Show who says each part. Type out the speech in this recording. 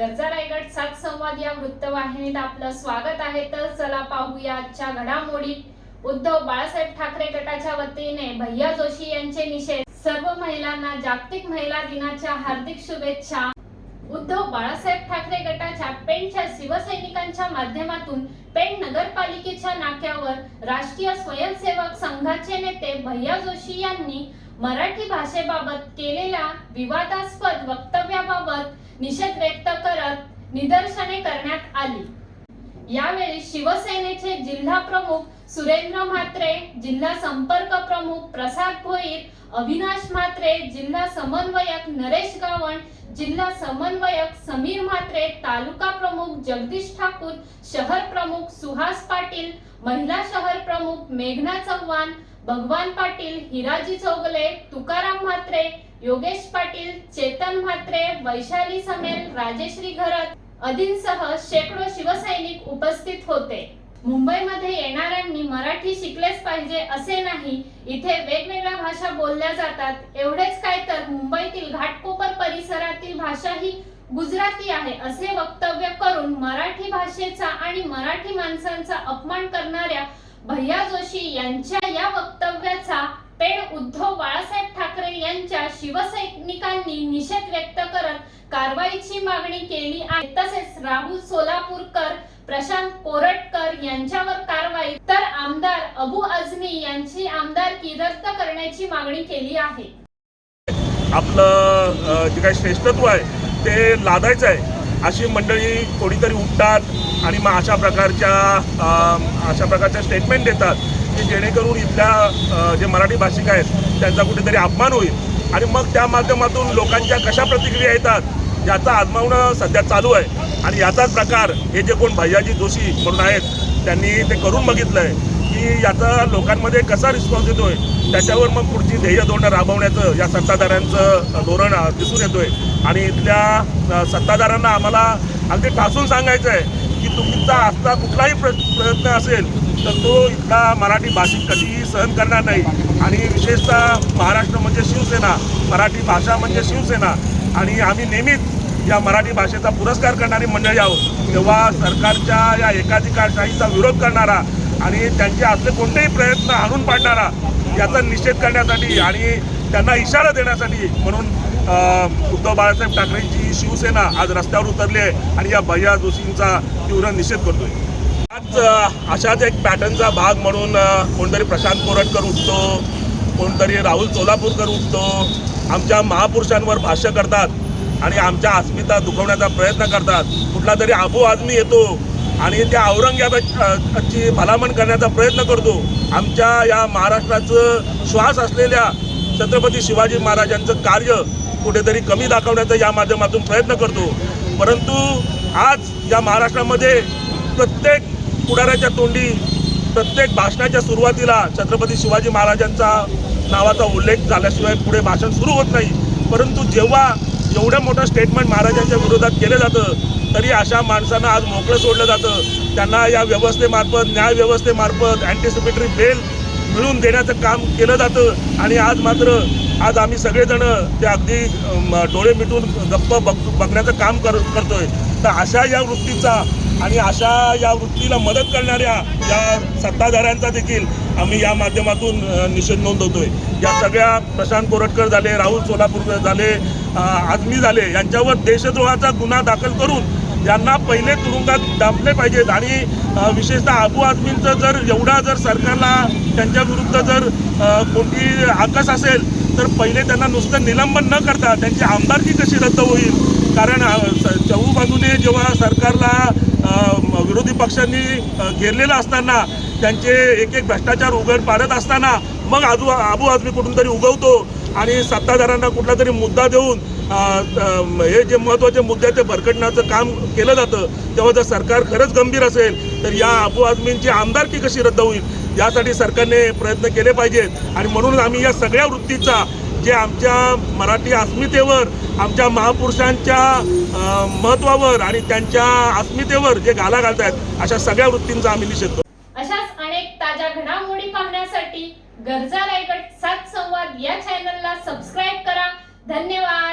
Speaker 1: गरजा रायगड सात संवाद या वृत्तवाहिनीत आपलं स्वागत आहे. तर चला पाहूया आजच्या घडामोडी. उद्धव बाळासाहेब ठाकरे गटाच्या वतीने भैया जोशी यांचे निषेध. सर्व महिलांना जागतिक महिला दिनाच्या हार्दिक शुभेच्छा. उद्धव बाळासाहेब ठाकरे गटाच्या पेणच्या शिवसैनिकांच्या माध्यमातून पेण नगरपालिकेच्या नाक्यावर राष्ट्रीय स्वयंसेवक संघाचे नेते भैया जोशी यांनी मराठी भाषेबाबत केलेल्या विवादास्पद वक्तव्याबाबत निषेध व्यक्त करत निदर्शने करण्यात आली. यावेळी शिवसेनेचे जिल्हा प्रमुख सुरेंद्र म्हात्रे जिल्हा संपर्क प्रमुख प्रसाद भोईर अविनाश म्हात्रे जिल्हा समन्वयक नरेश गावण जिल्हा समन्वयक समीर म्हात्रे तालुका प्रमुख जगदीश ठाकूर शहर प्रमुख सुहास पाटील महिला शहर प्रमुख मेघना चव्हाण भगवान पाटील हिराजी चौगले तुकाराम म्हात्रे योगेश पाटील चेतन म्हात्रे वैशाली समेल राजेश्री घरत आदींसह शेकडो शिवसैनिक उपस्थित होते. मुंबईमध्ये येणाऱ्यांनी मराठी शिकलेच पाहिजे असे नाही इथे वेगवेगळ्या भाषा बोलल्या जातात. एवढेच काय तर मुंबईतील घाटकोपर परिसरातील भाषा ही गुजराती आहे असे वक्तव्य करून मराठी भाषेचा आणि मराठी माणसांचा अपमान करणाऱ्या भैया जोशी यांच्या या वक्तव्याचा पेड उद्धव बाळासाहेब ठाकरे यांच्या शिवसैनिकांनी निषेध व्यक्त करत कारवाईची मागणी केली आहे. तसेच राहुल सोलापूरकर प्रशांत कोरटकर यांच्यावर कारवाई. तर आमदार अबू अजमी यांची आमदारकी रद्द करण्याची मागणी केली आहे.
Speaker 2: आपलं जे काही श्रेष्ठत्व आहे ते लादायचं आहे. अशी मंडळी कोणीतरी उठतात आणि मग अशा प्रकारच्या अशा प्रकारच्या स्टेटमेंट देतात. की जेणेकरून इथल्या जे मराठी भाषिक आहेत त्यांचा कुठेतरी अपमान होईल. आणि मग त्या माध्यमातून लोकांच्या कशा प्रतिक्रिया येतात याचा आजमावणं सध्या चालू आहे. आणि याचाच प्रकार हे जे कोण भैयाजी जोशी म्हणून आहेत त्यांनी ते करून बघितलं आहे की याचा लोकांमध्ये कसा रिस्पॉन्स येतोय त्याच्यावर मग पुढची ध्येय धोरणं राबवण्याचं या सत्ताधाऱ्यांचं धोरण दिसून येतोय. आणि इथल्या सत्ताधाऱ्यांना आम्हाला अगदी ठासून सांगायचं आहे की तुमचा असता कुठलाही प्र प्रयत्न असेल तर तो इथला मराठी भाषिक कधीही सहन करणार नाही. आणि विशेषतः महाराष्ट्र म्हणजे शिवसेना मराठी भाषा म्हणजे शिवसेना. आणि आम्ही नेहमीच या मराठी भाषेचा पुरस्कार करणारी मंडळी आहोत. तेव्हा सरकारच्या या एकाधिकारशाहीचा विरोध करणारा आणि त्यांचे असले कोणतेही प्रयत्न आणून पाडणारा याचा निषेध करण्यासाठी आणि त्यांना इशारा देण्यासाठी म्हणून उद्धव बाळासाहेब ठाकरेंची शिवसेना आज रस्त्यावर उतरली आहे आणि या भैया जोशींचा तीव्र निषेध करतोय. आज अशाच एक पॅटर्नचा भाग म्हणून कोणतरी प्रशांत कोरटकर उठतो कोणतरी राहुल सोलापूरकर उठतो आमच्या महापुरुषांवर भाष्य करतात आणि आमच्या अस्मिता दुखवण्याचा प्रयत्न करतात. कुठला तरी आबू आझमी येतो आणि त्या औरंगाबादची भलामण करण्याचा प्रयत्न करतो. आमच्या या महाराष्ट्राचं श्वास असलेल्या छत्रपती शिवाजी महाराजांचं कार्य कुठेतरी कमी दाखवण्याचा या माध्यमातून प्रयत्न करतो. परंतु आज या महाराष्ट्रामध्ये प्रत्येक पुढाऱ्याच्या तोंडी प्रत्येक भाषणाच्या सुरुवातीला छत्रपती शिवाजी महाराजांचा नावाचा उल्लेख झाल्याशिवाय पुढे भाषण सुरू होत नाही. परंतु जेव्हा एवढं मोठं स्टेटमेंट महाराजांच्या विरोधात केलं जातं तरी अशा माणसांना आज मोकळं सोडलं जातं. त्यांना या व्यवस्थेमार्फत न्याय व्यवस्थेमार्फत अँटिसिपेटरी बेल मिळवून देण्याचं काम केलं जातं. आणि आज मात्र आज आम्ही सगळेजण ते अगदी डोळे मिटून गप्प बघ बघण्याचं काम कर करतोय. तर अशा या वृत्तीचा आणि अशा या वृत्तीला मदत करणाऱ्या या सत्ताधाऱ्यांचा देखील आम्ही या माध्यमातून निषेध नोंदवतोय. या सगळ्या प्रशांत कोरटकर झाले राहुल सोलापूरकर झाले अ, आझमी झाले यांच्यावर देशद्रोहाचा गुन्हा दाखल करून यांना पहिले तुरुंगात डांबले पाहिजेत. आणि विशेषतः अबू आझमींचं जर एवढा जर सरकारला त्यांच्या विरुद्ध जर कोणती आकस असेल तर पहिले त्यांना नुसतं निलंबन न करता त्यांची आमदारकी कशी रद्द होईल? कारण स- चहू बाजूने जेव्हा सरकारला विरोधी पक्षांनी घेरलेलं असताना त्यांचे एक एक भ्रष्टाचार उघड पाडत असताना मग आजू आबू आजमी कुठून तरी उगवतो आणि सत्ताधाऱ्यांना कुठला तरी मुद्दा देऊन हे जे महत्त्वाचे मुद्दे आहेत ते भरकटण्याचं काम केलं जातं. तेव्हा जर सरकार खरंच गंभीर असेल तर या आबू आजमींची आमदारकी कशी रद्द होईल? यासाठी सरकारने प्रयत्न केले पाहिजेत. आणि म्हणून आम्ही या सगळ्या वृत्तीचा जे आमच्या मराठी अस्मितेवर आमच्या महापुरुषांच्या महत्वावर आणि त्यांच्या अस्मितेवर जे घाला घालत आहेत अशा सगळ्या वृत्तींचा आम्ही निषेध करतो.
Speaker 1: अशाच अनेक ताज्या घडामोडी पाहण्यासाठी गरजा रायगड सात संवाद या चॅनलला सबस्क्राईब करा. धन्यवाद.